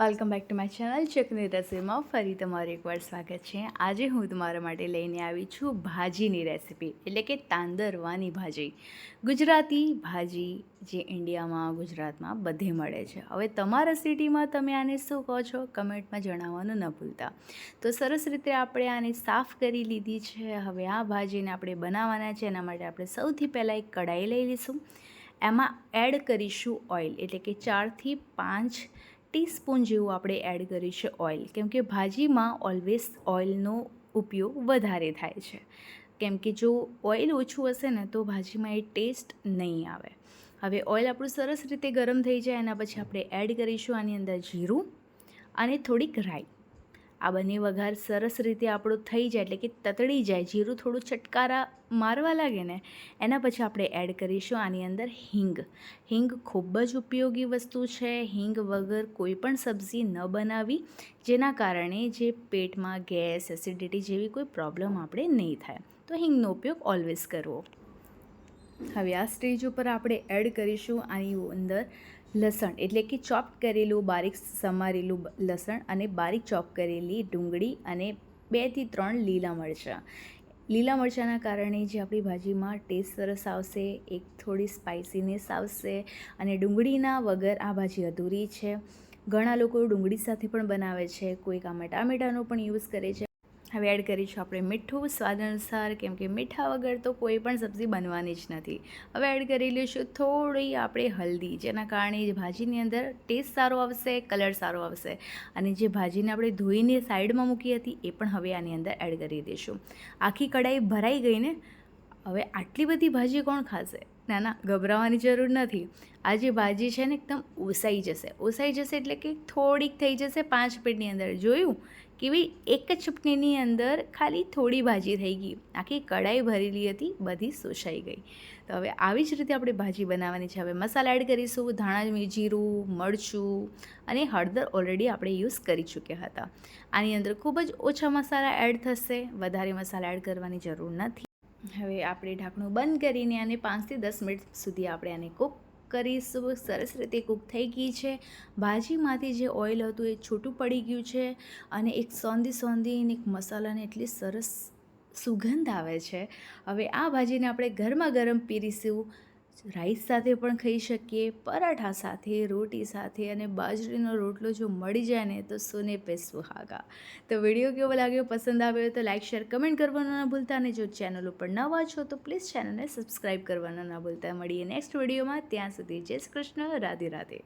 Welcome back to my channel ચકની રસોઈમાં ફરી તમારું એકવાર સ્વાગત છે. આજે હું તમારા માટે લઈને આવી છું ભાજીની રેસિપી, એટલે કે તાંદરવાની ભાજી. ગુજરાતી ભાજી જે ઇન્ડિયામાં, ગુજરાતમાં બધે મળે છે. હવે તમારા સિટીમાં તમે આને શું કહો છો? કમેન્ટમાં જણાવવાનું ન ભૂલતા. તો સરસ રીતે આપણે આને સાફ કરી લીધી છે. હવે આ ભાજીને આપણે બનાવવાના છે. એના માટે આપણે સૌથી પહેલાં એક કઢાઈ લઈ લઈશું. એમાં એડ કરીશું ઓઇલ, એટલે કે ચારથી પાંચ ટીસ્પૂન જેવું આપણે એડ કરીશું ઓઇલ. કેમ કે ભાજીમાં ઓલવેઝ ઓઇલનો ઉપયોગ વધારે થાય છે. કેમ કે જો ઓઇલ ઓછું હશે ને તો ભાજીમાં એ ટેસ્ટ નહીં આવે. હવે ઓઇલ આપણું સરસ રીતે ગરમ થઈ જાય એના પછી આપણે એડ કરીશું આની અંદર જીરું અને થોડીક રાઈ. આ બંને વઘાર સરસ રીતે આપણું થઈ જાય એટલે કે તતડી જાય. જીરું થોડું ચટકારા મારવા લાગે ને, એના પછી આપણે એડ કરીશું આની અંદર હિંગ. હિંગ ખૂબ જ ઉપયોગી વસ્તુ છે. હિંગ વગર કોઈ પણ સબ્જી ન બનાવી જેના કારણે જે પેટમાં ગેસ એસિડિટી જેવી કોઈ પ્રોબ્લેમ આપણે નહીં થાય. તો હિંગનો ઉપયોગ ઓલવેઝ કરવો. હવે આ સ્ટેજ ઉપર આપણે એડ કરીશું આની અંદર લસણ, એટલે કે ચોપ કરેલું બારીક સમારેલું લસણ અને બારીક ચોપ કરેલી ડુંગળી અને બેથી ત્રણ લીલા મરચાં. લીલા મરચાંના કારણે જે આપણી ભાજીમાં ટેસ્ટ સરસ આવશે, એક થોડી સ્પાઇસીનેસ આવશે અને ડુંગળીના વગર આ ભાજી અધૂરી છે. ઘણા લોકો ડુંગળી સાથે પણ બનાવે છે, કોઈક આમાં ટામેટાનો પણ યુઝ કરે છે. હવે એડ કરીશું આપણે. મીઠું સ્વાદ અનુસાર, કેમ કે મીઠા વગર તો કોઈ પણ સબ્જી બનવાની જ નથી. હવે એડ કરી લઈશું થોડી આપણે હલ્દી, જેના કારણે ભાજીની અંદર ટેસ્ટ સારો આવશે કલર સારો આવશે. અને જે ભાજીને આપણે ધોઈને સાઈડમાં મૂકી હતી, એ પણ હવે આની અંદર એડ કરી દઈશું. આખી કઢાઈ ભરાઈ ગઈને હવે આટલી બધી ભાજી કોણ ખાશે? ના ના ગભરાવાની જરૂર નથી. આ જે ભાજી છે ને, એકદમ ઓસાઈ જશે. ઓસાઈ જશે એટલે કે થોડીક થઈ જશે પાંચ મિનિટની અંદર. જોયું? કેવી એક જ ચૂંટણીની અંદર ખાલી થોડી ભાજી થઈ ગઈ. આખી કઢાઈ ભરેલી હતી, બધી શોષાઈ ગઈ. તો હવે આવી જ રીતે આપણે ભાજી બનાવવાની છે. હવે મસાલા એડ કરીશું, ધાણા જીરું, મરચું અને હળદર ઓલરેડી આપણે યુઝ કરી ચૂક્યા હતા. આની અંદર ખૂબ જ ઓછા મસાલા એડ થશે. વધારે મસાલા એડ કરવાની જરૂર નથી. હવે આપણે ઢાંકણું બંધ કરીને આને પાંચથી દસ મિનિટ સુધી આપણે આને કૂક કરીશું. સરસ રીતે કૂક થઈ ગઈ છે. ભાજીમાંથી જે ઓઇલ હતું એ છૂટું પડી ગયું છે અને એક સોંધી સોંધીને એક મસાલાને એટલી સરસ સુગંધ આવે છે. હવે આ ભાજીને આપણે ગરમા ગરમ પીરીશું. રાઈસ સાથે પણ ખાઈ શકીએ, પરાઠા સાથે, રોટી સાથે અને બાજરીનો રોટલો જો મળી જાય ને તો સોને પે સુહાગા તો વીડિયો કેવો લાગ્યો? પસંદ આવ્યો તો લાઇક શેર, કમેન્ટ કરવાનું ના ભૂલતા અને જો ચેનલ ઉપર નવા છો તો પ્લીઝ ચેનલને સબસ્ક્રાઈબ કરવાનું ના ભૂલતા. મળીએ નેક્સ્ટ વિડીયોમાં. ત્યાં સુધી જય શ્રી કૃષ્ણ. રાધે રાધે.